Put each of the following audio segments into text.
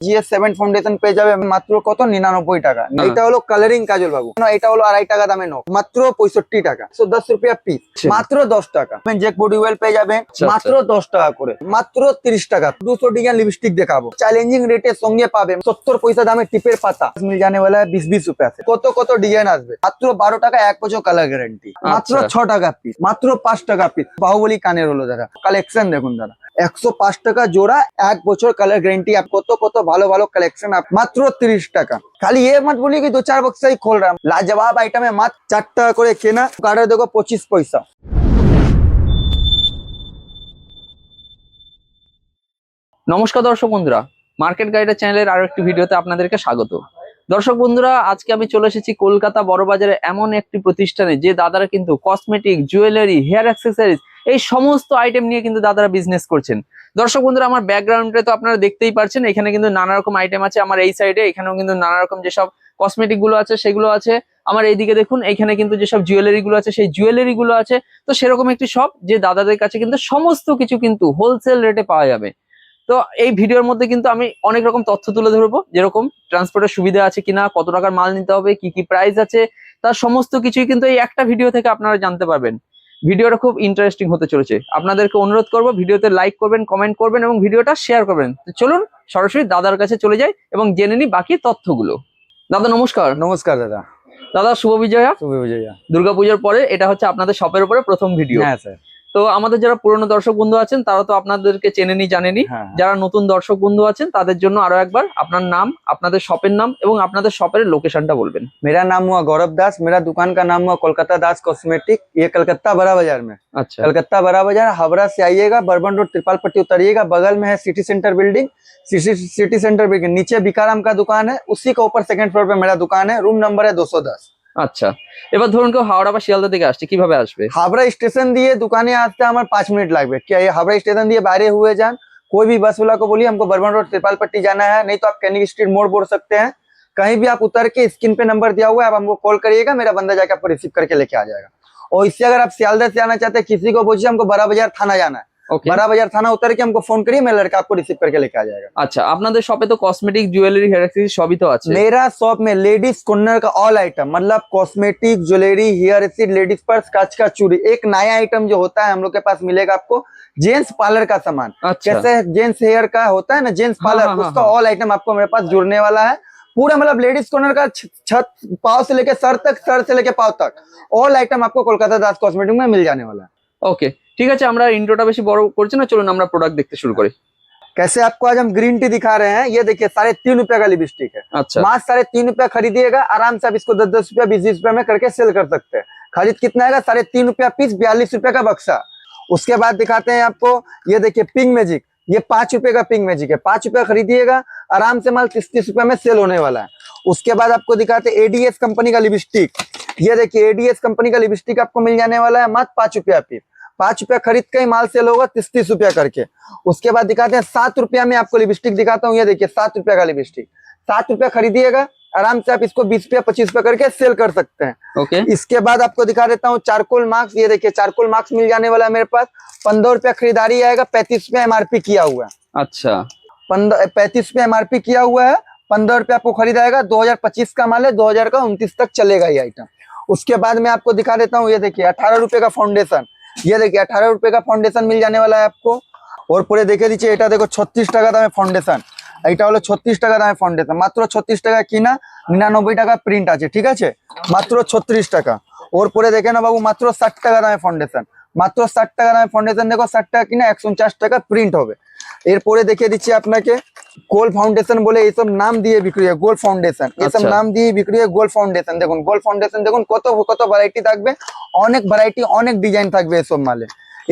GS seven foundation পেয়ে যাবে মাত্র কত? নিরানব্বই টাকা। হ্যাঁ। এটা কালারিং বাবু। এটা আড়াই টাকা দামে মাত্র পঁয়ষট্টি টাকা। পিস আচ্ছা। মাত্র দশ টাকা। জেক বডি ওয়েল পেয়ে যাবে। আচ্ছা, আচ্ছা। মাত্র দশ টাকা করে। মাত্র তিরিশ টাকা। দুশো ডিজাইন লিপস্টিক দেখাবো। চ্যালেঞ্জিং রেটের সঙ্গে পাবে সত্তর পয়সা দামে টিপের পাতা। জানে বিশ বিশ রুপে আছে। কত কত ডিজাইন আসবে? মাত্র বারো টাকা এক বছর কালার গ্যারান্টি মাত্র ছ টাকা পিস মাত্র পাঁচ টাকা পিস বাহুবলী কানের হলো দাদা। কালেকশন দেখুন দাদা। একশো পাঁচ টাকা জোড়া, এক বছর কালার গ্যারেন্টি আপ কত কত ভালো ভালো কালেকশন আপ মাত্র তিরিশ টাকা। খালি এ মত বলি দু চার বক্সাই খোল রাম। লাজবাব আইটেমে মাত্র চার টাকা করে কেনা। কার্ডে দেখো পঁচিশ পয়সা। নমস্কার দর্শক বন্ধুরা মার্কেট গাইডের চ্যানেলের আরও একটি ভিডিওতে আপনাদেরকে স্বাগত। দর্শক বন্ধুরা, আজকে আমি চলে এসেছি কলকাতা বড়বাজারে এমন একটি প্রতিষ্ঠানে যে দাদারা কিন্তু কসমেটিক জুয়েলারি হেয়ার অ্যাক্সেসারিজ এই সমস্ত আইটেম নিয়ে কিন্তু দাদারা বিজনেস করছেন। দর্শক বন্ধুরা, আমার ব্যাকগ্রাউন্ডে তো আপনারা দেখতেই পারছেন। এখানে কিন্তু নানা রকম আইটেম আছে আমার এই সাইডে এখানেও কিন্তু নানা রকম যেসব কসমেটিকগুলো আছে, সেগুলো আছে। আমার এইদিকে দেখুন, এখানে কিন্তু যেসব জুয়েলারি গুলো আছে, সেই জুয়েলারি গুলো আছে। তো সেরকম একটি শপ যে দাদাদের কাছে কিন্তু সমস্ত কিছু কিন্তু হোলসেল রেটে পাওয়া যাবে। তো এই ভিডিওর মধ্যে কিন্তু আমি অনেক রকম তথ্য তুলে ধরবো। যেরকম ট্রান্সপোর্টের সুবিধা আছে কিনা, কত টাকার মাল নিতে হবে, কি কি প্রাইস আছে, তার সমস্ত কিছুই কিন্তু এই একটা ভিডিও থেকে আপনারা জানতে পারবেন। ভিডিওটা খুব ইন্টারেস্টিং হতে চলেছে। আপনাদেরকে অনুরোধ করব ভিডিওতে লাইক করবেন কমেন্ট করবেন এবং ভিডিওটা শেয়ার করবেন। চলুন সরাসরি দাদার কাছে চলে যাই এবং জেনে নিই বাকি তথ্যগুলো। দাদা নমস্কার। নমস্কার দাদা। দাদা শুভ বিজয়া। শুভ বিজয়া। দুর্গাপুজোর পরে এটা হচ্ছে আপনাদের শপের উপরে প্রথম ভিডিও হ্যাঁ স্যার তো আমাদের যারা পুরনো দর্শক বন্ধু আছেন তারা তো আপনাদেরকে চেনেনি জানেনি হ্যাঁ যারা নতুন দর্শক বন্ধু আছেন তাদের জন্য আরো একবার আপনার নাম আপনাদের শপের নাম এবং আপনাদের শপের লোকেশনটা বলবেন मेरा नाम हुआ गौरव दास मेरा दुकान का नाम हुआ कोलकाता दास कॉस्मेटिक ये कलकत्ता बड़ा बाजार में আচ্ছা कलकत्ता बड़ा बाजार हावड़ा से आइएगा बर्बन रोड त्रिपाल पट्टी उतरिएगा बगल में है city centre building city city centre building नीचे बिकाराम का दुकान है उसी के ऊपर सेकंड फ्लोर पे मेरा दुकान है रूम नंबर है 210 আচ্ছা এবার ধরুন কেউ হাওড়া বা শিয়ালদা থেকে আসছে কিভাবে আসবে हावड़ा स्टेशन दिए दुकाने आते हमारे पाँच मिनट लगे क्या ये हावड़ा स्टेशन दिए बाहर हुए जान कोई भी बस वाला को बोलिए हमको बर्बन रोड त्रिपाल पट्टी जाना है नहीं तो आप कैनिक स्ट्रीट मोड़ बोल सकते हैं कहीं भी आप उतर के स्क्रीन पे नंबर दिया हुआ है आप हमको कॉल करिएगा मेरा बंदा जाके आपको रिसीव करके लेके आ जाएगा और इससे अगर आप सियालदह से आना चाहते हैं किसी को पूछिए हमको बड़ा बाजार थाना जाना है ওকে बारह बाज़ार थाना उतर के हमको फ़ोन करिए मैं लड़का आपको रिसीव करके लेके आ जाएगा। अच्छा अपना शॉपे तो कॉस्मेटिक ज्वेलरी हेयर एक्सेसरी सभी तो अच्छा मेरा शॉप में लेडीज़ कॉर्नर का ऑल आइटम मतलब cosmetic jewellery hair accessory ladies purse काच का चूड़ी एक नया आइटम जो होता है हम लोग के पास मिलेगा आपको जेंट्स पार्लर का सामान। अच्छा। जैसे जेंट्स हेयर का होता है ना जेंट्स पार्लर उसका ऑल आइटम आपको मेरे पास जुड़ने वाला है। पूरा मतलब लेडीज़ कॉर्नर का छत पाव से लेकर सर तक सर से लेकर पाव तक ऑल आइटम आपको कोलकाता दास कॉस्मेटिक में मिल जाने वाला है। Okay okay. ঠিক আছে আমরা ইন্ট্রোটা বেশি বড় করছি না চলুন আমরা প্রোডাক্ট দেখতে শুরু করি कैसे आपको आज हम ग्रीन टी दिखा रहे हैं ये देखिए साढ़े तीन रुपए का लिपस्टिक है আচ্ছা मास्क साढ़े तीन रुपया खरीदिएगा आराम से आप इसको दस दस रुपया बीस बीस रुपया में करके सेल कर सकते हैं खरीद कितना आएगा साढ़े तीन रुपया पीस बयालीस रुपया का बक्सा उसके बाद दिखाते हैं आपको ये देखिए पिंक मैजिक ये पांच रुपए का पिंक मैजिक है पांच रुपया खरीदिएगा आराम से माल तीस तीस रुपया में सेल होने वाला है उसके बाद आपको दिखाते हैं एडीएस कंपनी का लिपस्टिक ये देखिए एडीएस कंपनी का लिपस्टिक आपको मिल जाने वाला है मात्र पांच रुपया पीस पाँच रुपया खरीद के ही माल सेल होगा तीस तीस रुपया करके। उसके बाद दिखाते हैं सात रुपया में आपको लिपस्टिक दिखाता हूँ ये देखिए सात रुपया का लिपस्टिक सात रुपया खरीदिएगा आराम से आप इसको बीस रुपया पच्चीस रुपया करके सेल कर सकते हैं। ओके। okay. इसके बाद आपको दिखा देता हूँ चारकोल मार्क्स ये देखिए चारकोल मार्क्स मिल जाने वाला है मेरे पास। पंद्रह रुपया खरीदारी आएगा पैंतीस रुपया एमआरपी किया हुआ है। अच्छा। पैंतीस रुपया एमआरपी किया हुआ है पंद्रह रुपया आपको खरीदाएगा दो हज़ार पच्चीस का माल है दो हज़ार का उन्तीस तक चलेगा ये आइटम उसके बाद मैं आपको दिखा देता हूँ ये देखिए अठारह रुपए का फाउंडेशन ये देखिए अठारह रुपए का फाउंडेशन मिल जाने वाला है आपको और पूरे देखे दीजिए এটা দেখো ছত্রিশ টাকা দামে ফাউন্ডেশন এটা হলো ছত্রিশ টাকা দামে ফাউন্ডেশন মাত্র ছত্রিশ টাকা কিনা নিরানব্বই টাকা প্রিন্ট আছে ঠিক আছে মাত্র ছত্রিশ টাকা ওর পরে দেখে না বাবু মাত্র ষাট টাকা দামে ফাউন্ডেশন মাত্র ষাট টাকা দামে ফাউন্ডেশন দেখো ষাট টাকা কিনা একশো উনচাশ টাকা প্রিন্ট হবে এরপরে দেখিয়ে দিচ্ছি আপনাকে গোল ফাউন্ডেশন বলে এইসব নাম দিয়ে বিক্রি হয় গোল ফাউন্ডেশন। এইসব আচ্ছা। নাম দিয়ে বিক্রি হয় গোল ফাউন্ডেশন। দেখুন গোল ফাউন্ডেশন দেখুন কত কত ভ্যারাইটি থাকবে অনেক ভ্যারাইটি অনেক ডিজাইন থাকবে এসব মালে।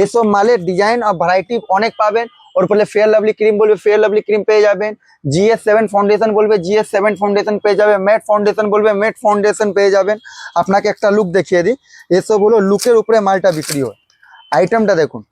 এসব মালের ডিজাইন আর ভ্যারাইটি অনেক পাবেন। ওর ফলে ফেয়ার লাভলি ক্রিম বলবে ফেয়ার লাভলি ক্রিম পেয়ে যাবেন। জিএস সেভেন ফাউন্ডেশন বলবে জিএস সেভেন ফাউন্ডেশন পেয়ে যাবে। ম্যাট ফাউন্ডেশন বলবে ম্যাট ফাউন্ডেশন পেয়ে যাবেন। আপনাকে একটা লুক দেখিয়ে দিই। এসব হলো লুকের উপরে মালটা বিক্রি হয়। আইটেমটা দেখুন।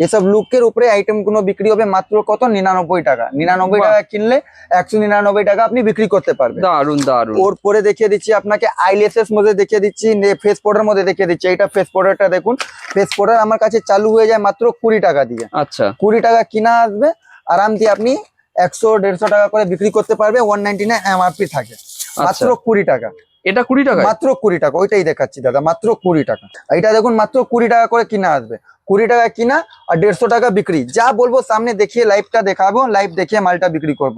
এসব লুকের উপরে আইটেমগুলো বিক্রি হবে মাত্র কত? নিরানব্বই টাকা। নিরানব্বই টাকা কিনলে একশো নিরানব্বই টাকা আপনি বিক্রি করতে পারবেন। দারুণ দারুণ ওর পরে দেখিয়ে দিচ্ছি আপনাকে আইলেসেস মধ্যে দেখিয়ে দিচ্ছি ফেস পাউডার মধ্যে দেখিয়ে দিচ্ছি। এটা ফেস পাউডারটা দেখুন। ফেস পাউডার আমার কাছে চালু হয়ে যায় মাত্র কুড়ি টাকা দিয়ে। আচ্ছা। কুড়ি টাকা কিনা আসবে আরাম দিয়ে আপনি একশো দেড়শো টাকা করে বিক্রি করতে পারবে ওয়ান নাইনটি নাইন এমআরপি থাকে। আচ্ছা। মাত্র কুড়ি টাকা। এটা কুড়ি টাকা মাত্র কুড়ি টাকা ওইটাই দেখাচ্ছি দাদা মাত্র কুড়ি টাকা। এটা দেখুন মাত্র কুড়ি টাকা করে কিনা আসবে। কুড়ি টাকা কিনা আর দেড়শো টাকা বিক্রি যা বলবো সামনে দেখিয়ে লাইভটা দেখাবো লাইভ দেখিয়ে মালটা বিক্রি করব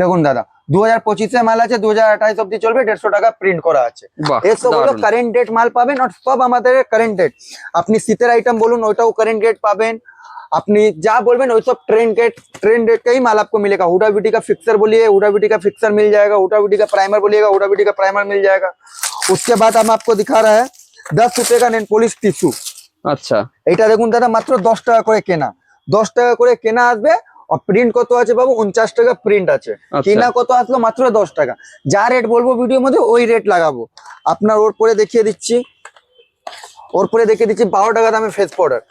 দেখুন দাদা দু হাজার পঁচিশে মাল আছে দু হাজার আঠাইশ অব্দি চলবে দেড়শো টাকা প্রিন্ট করা আছে বাহ এসব হলো দারুণ। কারেন্ট ডেট মাল পাবেন আর সব আমাদের কারেন্ট ডেট আপনি শীতের আইটেম বলুন ওইটাও কারেন্ট ডেট পাবেন আপনি যা बोलबेन वही सब ट्रेंड डेट ट्रेंड डेट का ही माल आपको मिलेगा हुडा बिटी का फिक्सर बोलिए हुडा बिटी का फिक्सर मिल जाएगा हुडा बिटी का प्राइमर बोलिएगा हुडा बिटी का प्राइमर मिल जाएगा उसके बाद हम आपको दिखा रहा है दस रुपए का नेल पॉलिश टिश्यू আচ্ছা। এটা দেখুন দাদা মাত্র দশ টাকা করে কেনা। দশ টাকা করে কেনা আসবে। আর প্রিন্ট কত আছে বাবু? উনচাশ টাকা প্রিন্ট আছে। কেনা কত আসলো? মাত্র দশ টাকা। যা রেট বলব ভিডিওর মধ্যে ওই রেট লাগাবো। আপনার ওর পরে দেখিয়ে দিচ্ছি। ওর পরে দেখিয়ে দিচ্ছি বারো টাকা দামে ফেস পাউডার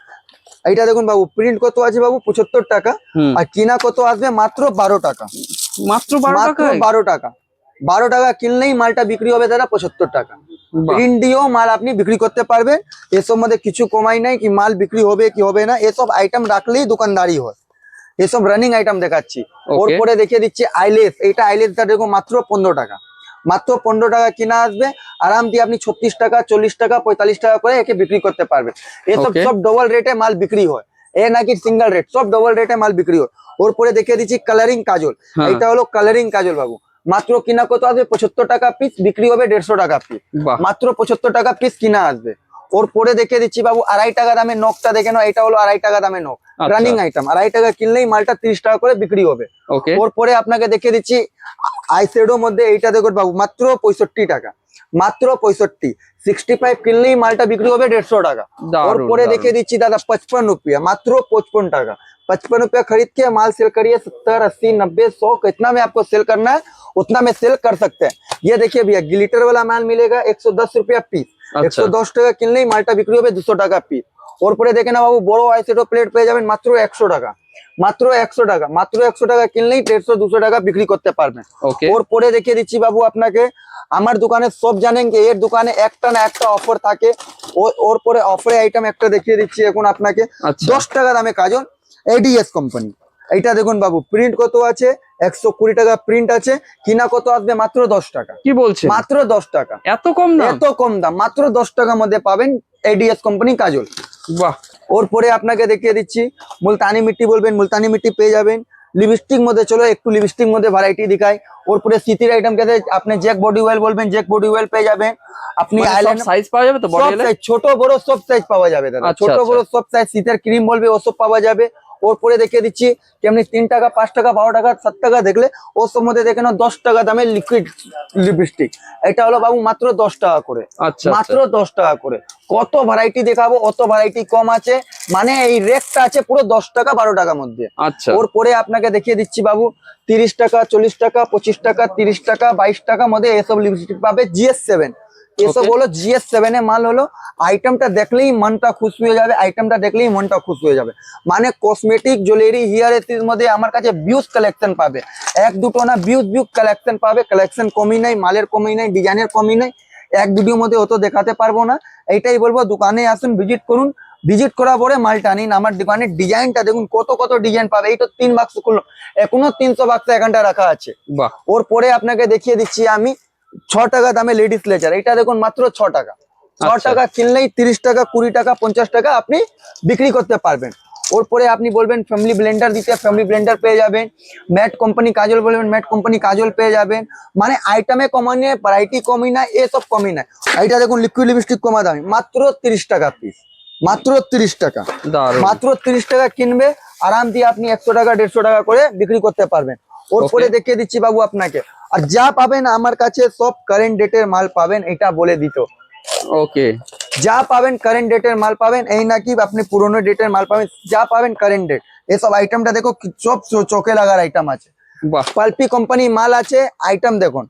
এইটা দেখুন বাবু প্রিন্ট কত আছে বাবু? পঁচাত্তর টাকা। আর কিনা কত আসবে? মাত্র বারো টাকা। মাত্র বারো টাকায়? বারো টাকা। বারো টাকা কিনলেই মালটা বিক্রি হবে দাদা পঁচাত্তর টাকা। দিয়েও মাল আপনি বিক্রি করতে পারবেন। এসব মধ্যে কিছু কমাই নাই কি মাল বিক্রি হবে কি হবে না এসব আইটেম রাখলেই দোকানদারি হয়। এসব রানিং আইটেম দেখাচ্ছি। ওর পরে দেখিয়ে দিচ্ছি আইলেস এইটা আইলেসটা দেখো মাত্র পনেরো টাকা। মাত্র পনেরো টাকা কিনা আসবে। আরাম দিয়ে আপনি ছত্রিশ টাকা চল্লিশ টাকা পঁয়তাল্লিশ টাকা করে একে বিক্রি করতে পারবেন। এসব সব ডবল রেটে মাল বিক্রি হয়। এ নাকি সিঙ্গেল রেট সব ডবল রেটে মাল বিক্রি হয়। ওর পরে দেখিয়ে দিচ্ছি কালারিং কাজল। হ্যাঁ। এটা হলো কালারিং কাজল বাবু। মাত্র কিনা কত আসবে? পঁচাত্তর টাকা পিস বিক্রি হবে দেড়শো টাকা পিস মাত্র পঁচাত্তর টাকা পিস কিনা আসবে? ওর পরে দেখে দিচ্ছি বাবু আড়াই টাকা দামে নখটা দেখে নাও এটা হলো আড়াই টাকা দামে নখ আচ্ছা। রানিং আইটেম আড়াই টাকা কিনলেই মালটা তিরিশ টাকা করে বিক্রি হবে ওকে ওর পরে আপনাকে দেখে দিচ্ছি আইশ্যাডোর মধ্যে এইটা দেখুন বাবু মাত্র পঁয়ষট্টি টাকা মাত্র পঁয়ষট্টি সিক্সটি ফাইভ কিনলেই মালটা বিক্রি হবে দেড়শো টাকা और দারুণ पूरे দারুণ। देखिए दीजिए दादा पचपन रुपया मात्र पचपन टाका पचपन रुपया खरीद के माल सेल करिए सत्तर अस्सी नब्बे सौ कितना में आपको सेल करना है उतना में सेल कर सकते हैं ये देखिए भैया ग्लिटर वाला माल मिलेगा एक सौ दस रुपया पीस আচ্ছা। একশো দশ টাকা কিনলেই মালটা বিক্রি হবে দুশো টাকা পিস ওরপরে দেখে না বাবু বড় আইসেটো প্লেট পেয়ে যাবেন মাত্র একশো টাকা। মাত্র একশো টাকা মাত্র একশো টাকা কিনলেই দেড়শো দুশো টাকা বিক্রি করতে পারবেন ওর পরে দেখিয়ে দিচ্ছি বাবু আপনাকে আমার দোকানে সব জানেন যে এর দোকানে একটা না একটা অফার থাকে। ওর পরে অফারে আইটেম একটা দেখিয়ে দিচ্ছি এখন আপনাকে। আচ্ছা। দশ টাকা দামে কাজল এডিএস কোম্পানি এইটা দেখুন বাবু প্রিন্ট কত আছে? একশো কুড়ি টাকা প্রিন্ট আছে কিনা কত আসবে? মাত্র দশ টাকা। কি বলছে মাত্র দশ টাকা। এত কম দাম? এত কম দাম মাত্র দশ টাকার মধ্যে পাবেন এডিএস কোম্পানি কাজল। বাহ। ওর পরে আপনাকে দেখিয়ে দিচ্ছি মুলতানি মিট্টি বলবেন মুলতানি মিট্টি পেয়ে যাবেন। লিপস্টিক মধ্যে চলো একটু লিপস্টিক মধ্যে ভ্যারাইটি দেখাই। ওর পরে সিটির আইটেম কে আপনি জ্যাক বডি অয়েল বলবেন জ্যাক বডি অয়েল পেয়ে যাবেন। আপনি আইল্যান্ড সাইজ পাওয়া যাবে তো বডি ছোট বড় সব সাইজ পাওয়া যাবে দাদা। আচ্ছা, ছোট আচ্ছা। বড় সব সাইজ শীতের ক্রিম বলবে ওসব পাওয়া যাবে। ওর পরে দেখিয়ে দিচ্ছি কেমনি তিন টাকা পাঁচ টাকা বারো টাকা সাত টাকা দেখলে ওর মধ্যে দেখে নাও দশ টাকা দামের লিকুইড লিপস্টিক এটা হলো বাবু মাত্র দশ টাকা করে। আচ্ছা মাত্র দশ টাকা করে। কত ভ্যারাইটি দেখাবো অত ভ্যারাইটি কম আছে। মানে এই রেটটা আছে পুরো দশ টাকা বারো টাকার মধ্যে। আচ্ছা। ওর পরে আপনাকে দেখিয়ে দিচ্ছি বাবু তিরিশ টাকা চল্লিশ টাকা পঁচিশ টাকা তিরিশ টাকা বাইশ টাকা মধ্যে এসব লিপস্টিক পাবে জিএস সেভেন এসব. হলো জিএস সেভেন এ মাল হলো আইটেমটা দেখলেই মনটা খুশ হয়ে যাবে আইটেমটা দেখলেই মনটা খুশ হয়ে যাবে। মানে কসমেটিক জুয়েলারি হিয়ার এসির মধ্যে আমার কাছে বিউজ কালেকশন পাবে। এক দুটো না বিউজ বিউজ কালেকশন পাবে কালেকশন কমই নাই মালের কমই নাই ডিজাইনের কমই নাই এক ভিডিওর মধ্যে অত দেখাতে পারব না। এইটাই বলব দোকানে আসুন ভিজিট করুন। ভিজিট করার পরে মালটা নিন আমার দোকানের ডিজাইনটা দেখুন কত কত ডিজাইন পাবে। এই তো তিন বাক্স খুললো এখনও তিনশো বাক্স এখানটা রাখা আছে। বাহ। ওর পরে আপনাকে দেখিয়ে দিচ্ছি আমি ছ টাকা দামে লেডিস লেচার এটা দেখুন মাত্র ছ টাকা। ছ আচ্ছা। টাকা কিনলেই তিরিশ টাকা কুড়ি টাকা পঞ্চাশ টাকা আপনি বিক্রি করতে পারবেন। ওর পরে আপনি বলবেন ফ্যামিলি ব্লেন্ডার দিতে ফ্যামিলি ব্লেন্ডার পেয়ে যাবেন। ম্যাট কোম্পানি কাজল বলবেন ম্যাট কোম্পানি কাজল পেয়ে যাবেন। মানে আইটেমে কমানে ভ্যারাইটি কমই না এসব কমই না। এইটা দেখুন লিকুইড লিপস্টিক কমা দামি। মাত্র তিরিশ টাকা পিস মাত্র তিরিশ টাকা। মাত্র তিরিশ টাকা কিনবে আরাম দিয়ে আপনি একশো টাকা দেড়শো টাকা করে বিক্রি করতে পারবেন। ওর পরে দেখিয়ে দিচ্ছি বাবু আপনাকে। আর যা পাবেন আমার কাছে সব কারেন্ট ডেটের মাল পাবেন এটা বলে দিত। ওকে যা পাবেন কারেন্ট ডেটের মাল পাবেন এই নাকি আপনি পুরোনো ডেটের মাল পাবেন যা পাবেন কারেন্ট ডেট এসব আইটেমটা দেখো সব চোখে লাগার আইটেম আছে। বাহ। পালপি কোম্পানি মাল আছে আইটেম দেখুন।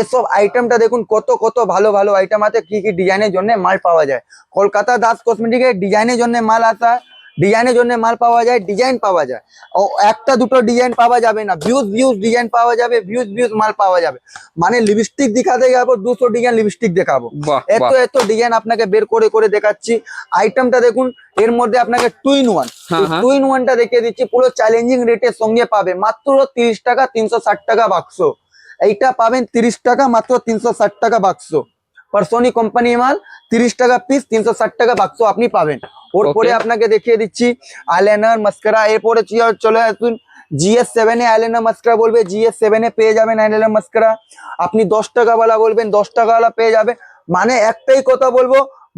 এসব আইটেমটা দেখুন কত কত ভালো ভালো আইটেম আছে কি কি ডিজাইনের জন্য মাল পাওয়া যায়। কলকাতা দাস কসমেটিকের ডিজাইনের জন্য মাল আসা ডিজাইনের জন্য মাল পাওয়া যায় ডিজাইন পাওয়া যায়। ও একটা দুটো ডিজাইন পাওয়া যাবে না। ভিউজ ভিউজ ডিজাইন পাওয়া যাবে ভিউজ ভিউজ মাল পাওয়া যাবে। মানে লিপস্টিক দেখাতে যাব দুশো ডিজাইন লিপস্টিক দেখাবো। এত এত ডিজাইন আপনাকে বের করে করে দেখাচ্ছি। আইটেমটা দেখুন এর মধ্যে আপনাকে টুইন ওয়ান। টুইন ওয়ানটা দেখিয়ে দিচ্ছি পুরো চ্যালেঞ্জিং রেটের সঙ্গে পাবে। মাত্র তিরিশ টাকা তিনশো ষাট টাকা বাক্স এইটা পাবেন তিরিশ টাকা মাত্র তিনশো ষাট টাকা বাক্স পার্সোনি কোম্পানি মাল তিরিশ টাকা পিস তিনশো ষাট টাকা বাক্স আপনি পাবেন। ওর পরে আপনাকে দেখিয়ে দিচ্ছি আইলাইনার মাস্কারা এরপরে চলে আসুন জিএস সেভেন এ আইলাইনার মাস্কারা বলবে জিএস সেভেন এ পেয়ে যাবেন আইলাইনার মাস্কারা আপনি দশ টাকাওয়ালা বলবেন দশ টাকাওয়ালা পেয়ে যাবে মানে একটাই কথা বলব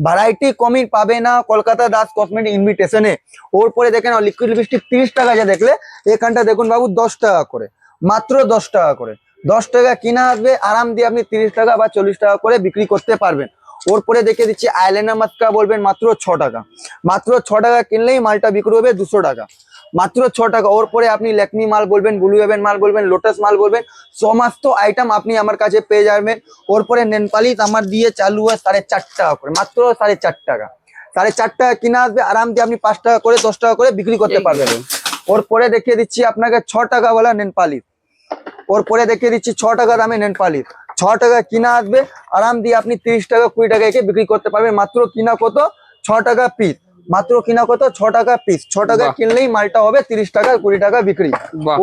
ভ্যারাইটি কমই পাবে না কলকাতা দাস কসমেটিক ইনভিটেশনে ওর পরে দেখেন লিকুইড লিপস্টিক তিরিশ টাকা যা দেখলে এখানটা দেখুন বাবু দশ টাকা করে মাত্র দশ টাকা করে। দশ টাকা কিনা আসবে আরাম দিয়ে আপনি তিরিশ টাকা বা চল্লিশ টাকা করে বিক্রি করতে পারবেন। ওর পরে দেখে দিচ্ছি আইলাইনার মাস্কা বলবেন মাত্র ছ টাকা। মাত্র ছ টাকা কিনলেই মালটা বিক্রি হবে দুশো টাকা। মাত্র ছ টাকা ওর পরে আপনি ল্যাকমি মাল বলবেন ব্লু হেভেন মাল বলবেন লোটাস মাল বলবেন সমস্ত আইটেম আপনি আমার কাছে পেয়ে যাবেন। ওর পরে নেনপালিশ আমার দিয়ে চালু হয় সাড়ে চার টাকা করে মাত্র সাড়ে চার টাকা। সাড়ে চার টাকা কিনা আসবে আরাম দিয়ে আপনি পাঁচ টাকা করে দশ টাকা করে বিক্রি করতে পারবেন। ওর পরে দেখিয়ে দিচ্ছি আপনাকে ছ টাকা বলা নেনপালিশ। ওর পরে দেখিয়ে দিচ্ছি ছ টাকা দামে নেনপালিশ ছ টাকা কিনা আসবে আরাম দিয়ে আপনি তিরিশ টাকা কুড়ি টাকা একে বিক্রি করতে পারবেন। মাত্র কিনা কত? ছ টাকা পিস মাত্র কিনা কত? ছ টাকা পিস ছ টাকা কিনলেই মালটা হবে তিরিশ টাকা কুড়ি টাকা বিক্রি।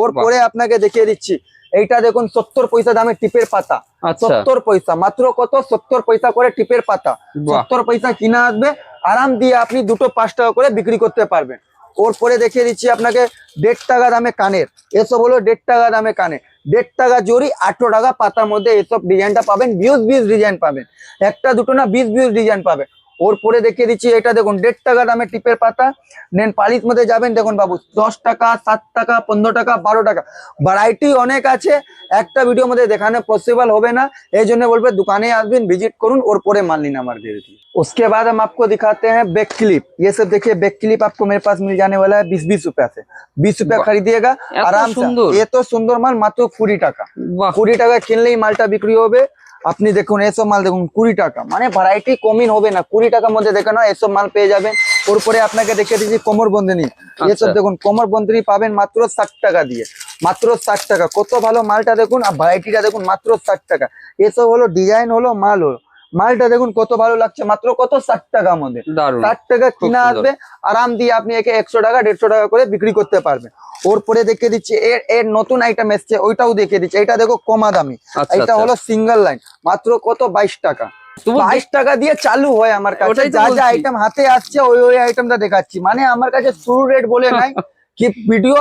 ওর পরে আপনাকে দেখিয়ে দিচ্ছি এইটা দেখুন সত্তর পয়সা দামে টিপের পাতা। আচ্ছা। সত্তর পয়সা মাত্র কত? সত্তর পয়সা করে টিপের পাতা। সত্তর পয়সা কিনা আসবে আরাম দিয়ে আপনি দুটো পাঁচ টাকা করে বিক্রি করতে পারবেন। ওর পরে দেখিয়ে দিচ্ছি আপনাকে দেড় টাকা দামে কানের। এসব হলো দেড় টাকা দামে কানে দেড় টাকা জরি আটশো টাকা পাতার মধ্যে এসব ডিজাইনটা পাবেন, বিউজ বিউজ ডিজাইন পাবেন। একটা দুটো না বিশ বিউজ ডিজাইন পাবেন। ওর পরে দেখিয়ে দিচ্ছি এটা দেখুন দেড় টাকা দামে টিপের পাতা নেন পালিশ মধ্যে যাবেন দেখুন বাবু দশ টাকা সাত টাকা পনেরো টাকা বারো টাকা ভ্যারাইটি অনেক আছে একটা ভিডিওর মধ্যে দেখানো पॉसिबल হবে না এই জন্য বলবে दुकाने আসবেন ভিজিট করুন और पूरे माल लीना हमारे दे दी उसके बाद हम आपको दिखाते हैं बैक क्लिप ये सब देखिए बैक क्लिप आपको मेरे पास मिल जाने वाला है बीस बीस रुपया से बीस रुपया वाह। खरीदिएगा এত आराम से সুন্দর। ये तो সুন্দর মাল মাত্র কুড়ি টাকা বাহ কুড়ি টাকা কিনলেই মালটা বিক্রি হবে আপনি দেখুন এসব মাল দেখুন কুড়ি টাকা। মানে ভ্যারাইটি কমিন হবে না। কুড়ি টাকার মধ্যে দেখে না এসব মাল পেয়ে যাবেন। ওরপরে আপনাকে দেখে দিচ্ছি কোমর বন্ধনী এসব আচ্ছা। দেখুন কোমর বন্ধনী পাবেন মাত্র ষাট টাকা দিয়ে। মাত্র ষাট টাকা। কত ভালো মালটা দেখুন আর ভ্যারাইটিটা দেখুন মাত্র ষাট টাকা। এসব হলো ডিজাইন হলো মাল হলো। মালটা দেখুন কত ভালো লাগছে মাত্র কত ষাট টাকার মধ্যে ষাট টাকা কিনা আসবে আরাম দিয়ে আপনি একে একশো টাকা দেড়শো টাকা করে বিক্রি করতে পারবেন। ওর পরে দেখিয়ে দিচ্ছি এর এর নতুন আইটেম এসছে ওইটাও দেখে দিচ্ছি। এটা দেখো কমা দামি। আচ্ছা এটা আচ্ছা হলো সিঙ্গেল লাইন মাত্র কত? বাইশ টাকা। বাইশ টাকা দিয়ে চালু হয় আমার কাছে। যা যা আইটেম হাতে আসছে ওই ওই আইটেমটা দেখাচ্ছি। মানে আমার কাছে শুরু রেট বলে নাই কি ভিডিও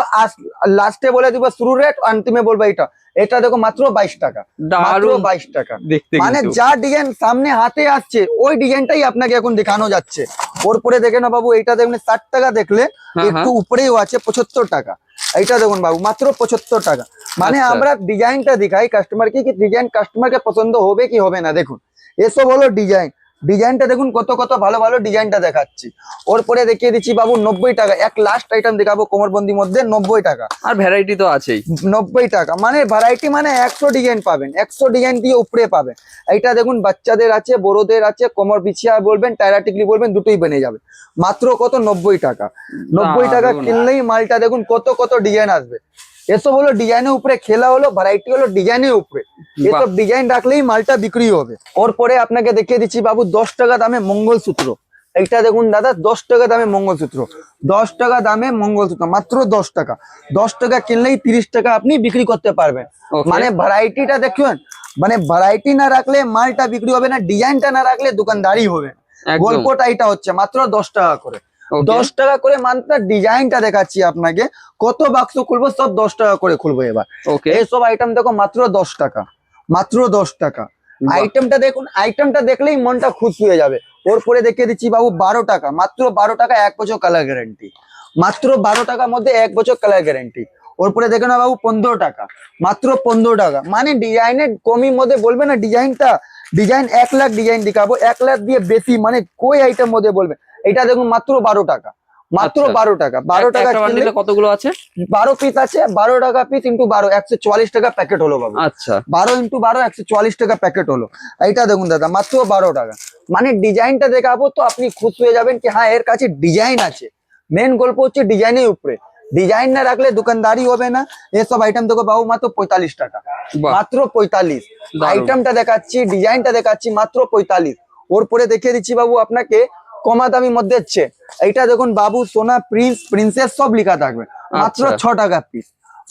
লাস্টে বলে দিব শুরু রেট অন্তিমে বলব এটা এটা দেখো মাত্র বাইশ টাকা। মাত্র বাইশ টাকা। মানে যা ডিজাইন সামনে হাতে আসছে ওই ডিজাইনটাই আপনাকে এখন দেখানো যাচ্ছে। ওর পরে দেখে না বাবু এইটা দেখুন ষাট টাকা দেখলে হ্যাঁ, একটু উপরেও আছে পঁচাত্তর টাকা। এইটা দেখুন বাবু মাত্র পঁচাত্তর টাকা। মানে আচ্ছা। আমরা ডিজাইনটা দেখাই কাস্টমারকে কি ডিজাইন কাস্টমারকে পছন্দ হবে কি হবে না? দেখুন এসব হলো ডিজাইন ডিজাইনটা দেখুন কত কত ভালো ভালো ডিজাইনটা দেখাচ্ছি। ওর পরে দেখিয়ে দিচ্ছি বাবু নব্বই টাকা। এক লাস্ট আইটেম দেখাবো কোমরবন্দির মধ্যে নব্বই টাকা। আর ভ্যারাইটি তো আছেই। নব্বই টাকা। মানে ভ্যারাইটি মানে একশো ডিজাইন পাবেন। একশো ডিজাইন দিয়ে উপরে পাবেন। এইটা দেখুন বাচ্চাদের আছে বড়দের আছে কোমর বিছিয়া বলবেন টায়রা টিকলি বলবেন দুটোই বেনে যাবে। মাত্র কত? নব্বই টাকা। নব্বই টাকা কিনলেই মালটা দেখুন কত কত ডিজাইন আসবে। এসব হলো ডিজাইনের উপরে খেলা হলো ভ্যারাইটি হলো ডিজাইনের উপরে। এসব ডিজাইন রাখলেই মালটা বিক্রি হবে। ওর পরে আপনাকে দেখিয়ে দিচ্ছি বাবু দশ টাকা দামে মঙ্গলসূত্র। এইটা দেখুন দাদা দশ টাকা দামে মঙ্গলসূত্র। দশ টাকা দামে মঙ্গলসূত্র মাত্র দশ টাকা। দশ টাকা কিনলেই তিরিশ টাকা আপনি বিক্রি করতে পারবেন. মানে ভ্যারাইটিটা দেখুন মানে ভ্যারাইটি না রাখলে মালটা বিক্রি হবে না ডিজাইনটা না রাখলে দোকানদারি হবে। গল্পটা এটা হচ্ছে মাত্র দশ টাকা করে. দশ টাকা করে মাত্র ডিজাইনটা দেখাচ্ছি আপনাকে। কত বাক্স খুলবো সব দশ টাকা করে খুলবো এবার। এইসব আইটেম দেখো মাত্র দশ টাকা মাত্র দশ টাকা। আইটেমটা দেখুন আইটেমটা দেখলেই মনটা খুশি হয়ে যাবে। ওর পরে দেখিয়ে দিচ্ছি বাবু বারো টাকা মাত্র বারো টাকা এক বছর কালার গ্যারান্টি মাত্র বারো টাকার মধ্যে এক বছর কালার গ্যারান্টি ওর পরে দেখে না বাবু পনেরো টাকা মাত্র পনেরো টাকা। মানে ডিজাইনের কমির মধ্যে বলবে না ডিজাইনটা ডিজাইন এক লাখ ডিজাইন দেখাবো এক লাখ দিয়ে বেশি মানে কই আইটেম মধ্যে বলবে? এটা দেখুন মাত্র বারো টাকা। মাত্র আচ্ছা। বারো টাকা। বারো টাকা কতগুলো আছে? বারো পিস আছে বারো টাকা পিস ইন্টু বারো একশো চুয়াল্লিশ টাকা প্যাকেট হলো বাবু। আচ্ছা। বারো ইন্টু বারো একশো চুয়াল্লিশ টাকা প্যাকেট হলো। এইটা দেখুন দাদা মাত্র বারো টাকা। মানে ডিজাইনটা দেখাবো তো আপনি খুশ হয়ে যাবেন কি হ্যাঁ এর কাছে ডিজাইন আছে। মেন গল্প হচ্ছে ডিজাইনের উপরে। ডিজাইন না রাখলে দোকানদারি হবে না। এসব আইটেম দেখো বাবু মাত্র পঁয়তাল্লিশ টাকা। মাত্র পঁয়তাল্লিশ। আইটেমটা দেখাচ্ছি ডিজাইনটা দেখাচ্ছি মাত্র পঁয়তাল্লিশ। ওর পরে দেখিয়ে দিচ্ছি বাবু আপনাকে। কমা দামি মধ্যে হচ্ছে। এইটা দেখুন বাবু সোনা প্রিন্স প্রিন্সেস সব লেখা থাকবে। মাত্র আচ্ছা। ছ টাকা পিস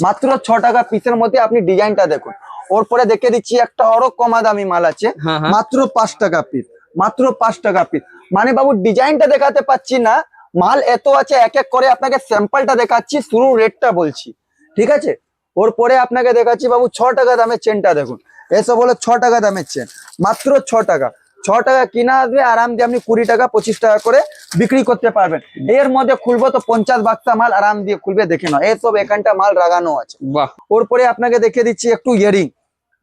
মাত্র ছ টাকা পিসের মধ্যে আপনি ডিজাইনটা দেখুন। ওর পরে দেখে দিচ্ছি একটা আরও কমা দামি মাল আছে। হ্যাঁ হ্যাঁ। মাত্র পাঁচ টাকা পিস মাত্র পাঁচ টাকা পিস মানে বাবু ডিজাইনটা দেখাতে পাচ্ছি না। মাল এত আছে এক এক করে আপনাকে স্যাম্পলটা দেখাচ্ছি শুরু রেটটা বলছি। ঠিক আছে? ওর পরে আপনাকে দেখাচ্ছি বাবু ছ টাকা দামের চেনটা দেখুন। এসব হলো ছ টাকা দামের চেন মাত্র ছ টাকা। ছ টাকা কিনা আসবে আরাম দিয়ে আপনি কুড়ি টাকা পঁচিশ টাকা করে বিক্রি করতে পারবেন। এর মধ্যে খুলবো তো পঞ্চাশ বাক্সা মাল আরাম দিয়ে খুলবে দেখে নাও। এসব এখানটা মাল লাগানো আছে। বাহ। ওর পরে আপনাকে দেখিয়ে দিচ্ছি একটু ইয়ারিং।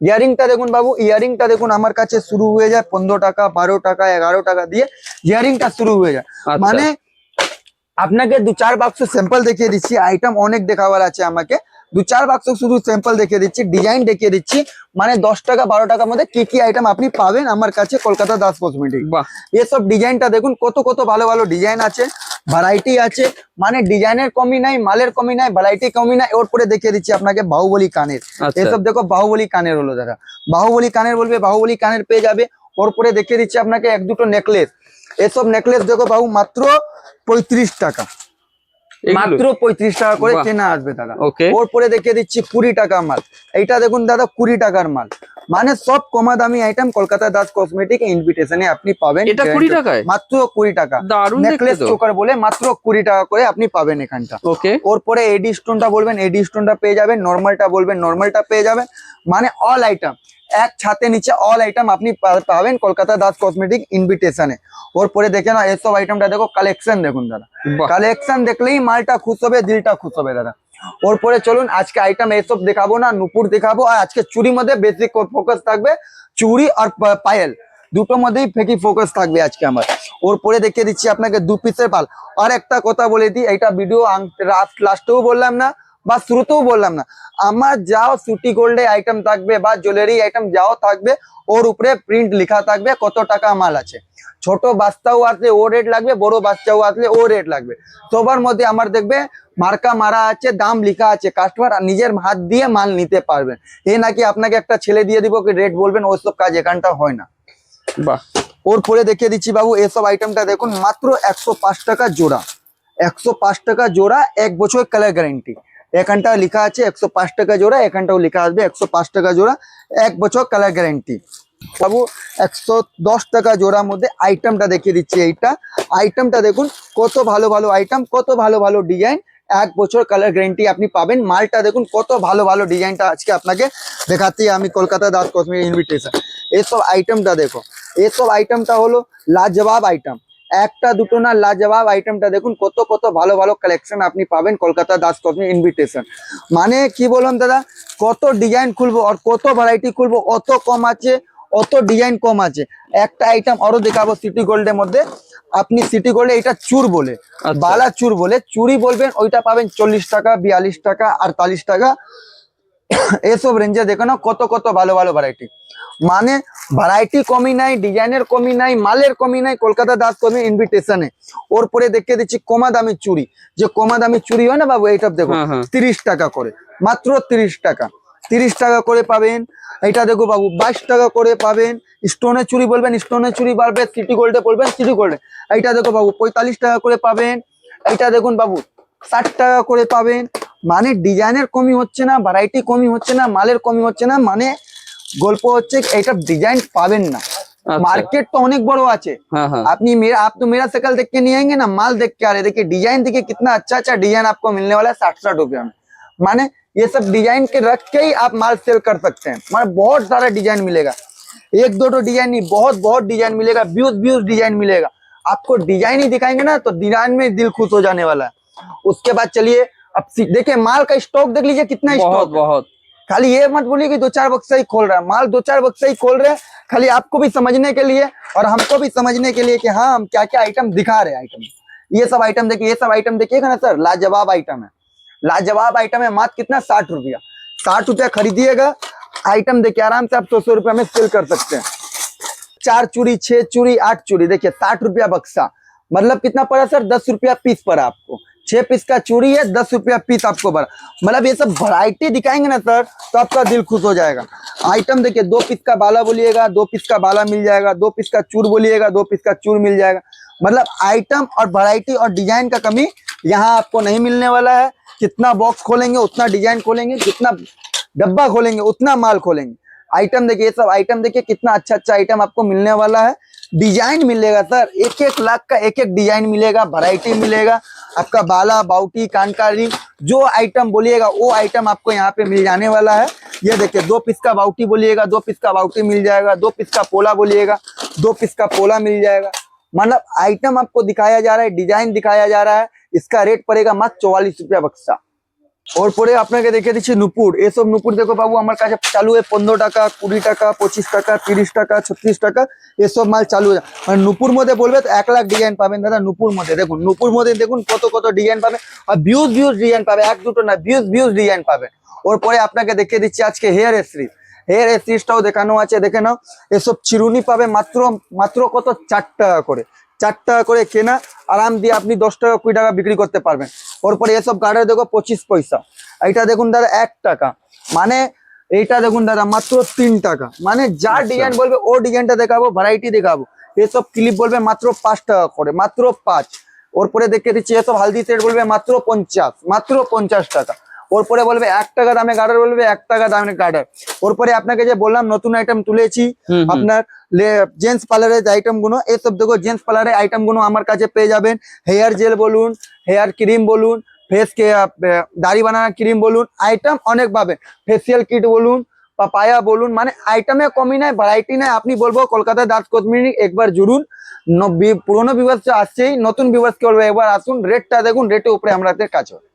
ইয়ারিংটা দেখুন বাবু ইয়ারিংটা দেখুন আমার কাছে শুরু হয়ে যায় পনেরো টাকা বারো টাকা এগারো টাকা দিয়ে ইয়ারিংটা শুরু হয়ে যায়। আচ্ছা। মানে আপনাকে দু চার বাক্স স্যাম্পল দেখিয়ে দিচ্ছি আইটেম অনেক দেখাবার আছে আমাকে। দু চার বাক্স শুধু স্যাম্পল দেখিয়ে দিচ্ছি ডিজাইন দেখিয়ে দিচ্ছি। মানে দশ টাকা বারো টাকার মধ্যে কি কি আইটেম আপনি পাবেন আমার কাছে কলকাতা দাস কসমেটিক বাহ। এসব ডিজাইনটা দেখুন কত কত ভালো ভালো ডিজাইন আছে ভ্যারাইটি আছে। মানে ডিজাইনের কমি নাই মালের কমি নাই ভ্যারাইটি কমি নাই। ওর পরে দেখিয়ে দিচ্ছি আপনাকে বাহুবলী কানের। আচ্ছা। এসব দেখো বাহুবলী কানের হলো দাদা। বাহুবলী কানের বলবে বাহুবলী কানের পেয়ে যাবে। ওর পরে দেখিয়ে দিচ্ছি আপনাকে এক দুটো নেকলেস এসব নেকলেস দেখো বাবু মাত্র পঁয়ত্রিশ টাকা। মাত্র পঁয়ত্রিশ টাকা করে। কেনা আসবে দাদা। ওকে। ওর পরে দেখিয়ে দিচ্ছি কুড়ি টাকা মাল। এইটা দেখুন দাদা কুড়ি টাকার মাল। মানে সব কমা দামি আইটেম কলকাতা দাস কসমেটিক ইনভিটেশনে আপনি পাবেন। এটা কুড়ি টাকায়? মাত্র কুড়ি টাকা। নেকলেস চোকার বলে মাত্র কুড়ি টাকা করে আপনি পাবেন এখানটা। ওকে। ওর পরে এডি স্টোনটা বলবেন এডি স্টোনটা পেয়ে যাবেন নর্মালটা বলবেন নর্মালটা পেয়ে যাবেন। মানে অল আইটেম এক ছাতে নিচে অল আইটেম আপনি পাবেন কলকাতা দাস কসমেটিক ইনভিটেশনে ওর পরে দেখে না এসব আইটেমটা দেখো কালেকশন দেখুন দাদা। কালেকশন দেখলেই মালটা খুশ হবে দিলটা খুশ হবে দাদা। ওর পরে চলুন আজকে আইটেম এসব দেখাবো না নুপুর দেখাবো আর আজকে চুরি মধ্যে বেশি ফোকাস থাকবে চুড়ি আর পায়েল। দুটোর মধ্যেই ফেকি ফোকাস থাকবে আজকে আমার। ওর পরে দেখিয়ে দিচ্ছি আপনাকে দু পিসের পাল। আর একটা কথা বলে দিই এটা ভিডিও রাত লাস্টেও বললাম না বা শুরুতেও বললাম না আমার যাও সুটি গোল্ডে আইটেম থাকবে বা জুয়েলারি আইটেম যাও থাকবে ওর উপরে প্রিন্ট লেখা থাকবে কত টাকা মাল আছে। ছোট বাচ্চাও আসলে ও রেট লাগবে বড় বাচ্চাও আসলে ও রেট লাগবে। সবার মধ্যে আমার দেখবে মার্কা মারা আছে দাম লেখা আছে কাস্টমার নিজের হাত দিয়ে মাল নিতে পারবেন। এ নাকি আপনাকে একটা ছেলে দিয়ে দিব কি রেট বলবেন ওইসব কাজ এখানটা হয় না। বাহ। ওর পরে দেখিয়ে দিচ্ছি বাবু এসব আইটেমটা দেখুন মাত্র একশো পাঁচ টাকা জোড়া। একশো পাঁচ টাকা জোড়া এক বছর কালার গ্যারেন্টি এখানটা লেখা আছে একশো পাঁচ টাকা জোড়া, এখানটাও লেখা আসবে একশো পাঁচ টাকা জোড়া, এক বছর কালার গ্যারেন্টি বাবু, একশো দশ টাকা জোড়ার মধ্যে আইটেমটা দেখিয়ে দিচ্ছি এইটা। আইটেমটা দেখুন, কত ভালো ভালো আইটেম কত ভালো ভালো ডিজাইন এক বছর কালার গ্যারেন্টি আপনি পাবেন। মালটা দেখুন, কত ভালো ভালো ডিজাইনটা আজকে আপনাকে দেখাচ্ছি আমি কলকাতা দাস কসমেটিক ইনভিটেশন এসব আইটেমটা দেখো, এসব আইটেমটা হলো লাজবাব আইটেম একটা দুটো না লাজবাব আইটেমটা দেখুন কত কত ভালো ভালো কালেকশন আপনি পাবেন কলকাতা দাস কসমেটিক ইনভিটেশন মানে কি বলুন দাদা কত ডিজাইন খুলবো আর কত ভ্যারাইটি খুলবো অত কম আছে অত ডিজাইন কম আছে। একটা আইটেম আরও দেখাবো সিটি গোল্ডের মধ্যে। আপনি সিটি গোল্ডে এটা চুর বলে আচ্ছা। বালা চুর বলে চুরি বলবেন ওইটা পাবেন চল্লিশ টাকা বিয়াল্লিশ টাকা আটতাল্লিশ টাকা। এসব রেঞ্জে দেখে না কত কত ভালো ভালো ভ্যারাইটি মানে ভ্যারাইটি কমি নাই ডিজাইনের কমি নাই মালের কমি নাই কলকাতা দাস কমি ইনভিটেশনে ওর পরে দেখে দিচ্ছি কমা দামি চুরি যে কমা দামি চুরি হয় না বাবু এইটা দেখো হ্যাঁ হ্যাঁ। তিরিশ টাকা করে মাত্র তিরিশ টাকা। তিরিশ টাকা করে পাবেন এটা দেখো বাবু বাইশ টাকা করে পাবেন স্টোনের চুরি বলবেন স্টোনের চুরি বাড়বে সিটি গোল্ডে বলবেন সিটি গোল্ডে এইটা দেখো বাবু পঁয়তাল্লিশ টাকা করে পাবেন এইটা দেখুন বাবু ষাট টাকা করে পাবেন মানে ডিজাইনের কমি হচ্ছে না ভ্যারাইটি কমি হচ্ছে না মালের কমি হচ্ছে না মানে গল্প হচ্ছে এইটা ডিজাইন পাবেন না আচ্ছা। मार्केट तो अनेक बड़ो আছে हाँ हाँ अपनी मेरा आप तो मेरा शक्ल देख के नहीं आएंगे ना माल देख के आ रहे देखिए डिजाइन देखिए कितना अच्छा अच्छा डिजाइन आपको मिलने वाला है साठ साठ रुपया में माने ये सब डिजाइन के रख के ही आप माल सेल कर सकते हैं माने बहुत सारा डिजाइन मिलेगा एक दो तो डिजाइन नहीं बहुत बहुत डिजाइन मिलेगा व्यूज व्यूज डिजाइन मिलेगा आपको डिजाइन ही दिखाएंगे ना तो डिजाइन में दिल खुश हो जाने वाला है उसके बाद चलिए अब देखिए माल का स्टॉक देख लीजिए कितना बहुत स्टॉक बहुत। खाली ये मत बोलिए कि दो चार बक्सा ही खोल रहा है। माल दो चार बक्सा ही खोल रहे हैं। खाली आपको भी समझने के लिए और हमको भी समझने के लिए कि हाँ हम क्या क्या आइटम दिखा रहे हैं आइटम ये सब आइटम देखिए ये सब आइटम देखिएगा ना सर लाजवाब आइटम है। लाजवाब आइटम है मात्र कितना? साठ रुपया। साठ रुपया खरीदिएगा। आइटम देखिए आराम से आप सौ सौ रुपया में सेल कर सकते हैं। चार चूड़ी छह चूड़ी आठ चूड़ी देखिए साठ रुपया बक्सा। मतलब कितना पड़ा सर दस रुपया पीस पड़ा आपको। छह पीस का चूड़ी है, दस रुपया पीस आपको बड़ा। मतलब ये सब वैरायटी दिखाएँगे ना सर तो आपका दिल खुश हो जाएगा। आइटम देखिए, दो पीस का बाला बोलिएगा, दो पीस का बाला मिल जाएगा, दो पीस का चूर बोलिएगा, दो पीस का चूर मिल जाएगा। मतलब आइटम और वैरायटी और डिज़ाइन का कमी यहाँ आपको नहीं मिलने वाला है। कितना बॉक्स खोलेंगे, उतना डिज़ाइन खोलेंगे, जितना डब्बा खोलेंगे, उतना माल खोलेंगे। आइटम देखिए, ये सब आइटम देखिए, कितना अच्छा अच्छा आइटम आपको मिलने वाला है। डिज़ाइन मिलेगा सर एक एक लाख का एक एक डिज़ाइन मिलेगा वैरायटी मिलेगा। आपका बाला, बाउटी कान का रिंग जो आइटम बोलिएगा, वो आइटम आपको यहाँ पे मिल जाने वाला है। ये देखिए, दो पीस का बाउटी बोलिएगा, दो पीस का बाउटी मिल जाएगा, दो पीस का पोला बोलिएगा, दो पीस का पोला मिल जाएगा। मतलब आइटम आपको दिखाया जा रहा है डिज़ाइन दिखाया जा रहा है, इसका रेट पड़ेगा मात्र चौवालीस रुपया बक्सा। ওর পরে আপনাকে দেখে দিচ্ছি নুপুর এসব নুপুর দেখো বাবু আমার কাছে চালু হয়ে পনেরো টাকা কুড়ি টাকা পঁচিশ টাকা তিরিশ টাকা ছত্রিশ টাকা এসব মাল চালু মানে নুপুর মধ্যে বলবে তো এক লাখ ডিজাইন পাবেন দাদা নুপুর মধ্যে দেখুন নুপুর মধ্যে দেখুন কত কত ডিজাইন পাবেন আর ভিউজ ভিউজ ডিজাইন পাবে এক দুটো না ভিউজ ভিউজ ডিজাইন পাবেন ওর পরে আপনাকে দেখিয়ে দিচ্ছি আজকে হেয়ার এসরিজ হেয়ার এসরিজটাও দেখানো আছে দেখে নাও এসব চিরুনি পাবে মাত্র মাত্র কত চার টাকা করে চার টাকা করে কেনা আরাম দিয়ে আপনি দশ টাকা কুড়ি টাকা বিক্রি করতে পারবেন। ওরপরে এসব গার্ডের দেখো পঁচিশ পয়সা। এইটা দেখুন দাদা এক টাকা। মানে এইটা দেখুন দাদা মাত্র তিন টাকা। মানে যা আচ্ছা। ডিজাইন বলবে ও ডিজাইনটা দেখাবো ভ্যারাইটি দেখাবো। এসব ক্লিপ বলবে মাত্র পাঁচ টাকা করে মাত্র পাঁচ। ওরপরে দেখে দিচ্ছি এসব হালদি সেট বলবে মাত্র পঞ্চাশ মাত্র পঞ্চাশ টাকা। ওরপরে বলবে এক টাকা দামে গার্ডার বলবে এক টাকা দামে গার্ডার ওরপরে আপনাকে যে বললাম নতুন আইটেম তুলেছি। আপনার জেন্টস পার্লারের আইটেমগুলো এইসব দেখো জেন্টস পার্লারের আইটেমগুলো আমার কাছে পেয়ে যাবেন। হেয়ার জেল বলুন হেয়ার ক্রিম বলুন ফেস কে দাড়ি বানানোর ক্রিম বলুন আইটেম অনেক পাবেন। ফেসিয়াল কিট বলুন পাপায়া বলুন মানে আইটেমে কমই নাই ভ্যারাইটি নাই। আপনি বলব কলকাতা দাঁত কসমেটিক একবার জুড়ুন। বি- পুরোনো বিভাগ আসছেই, নতুন বিভাগকে বলব একবার আসুন রেটটা দেখুন রেটের উপরে আমাদের কাজ হয়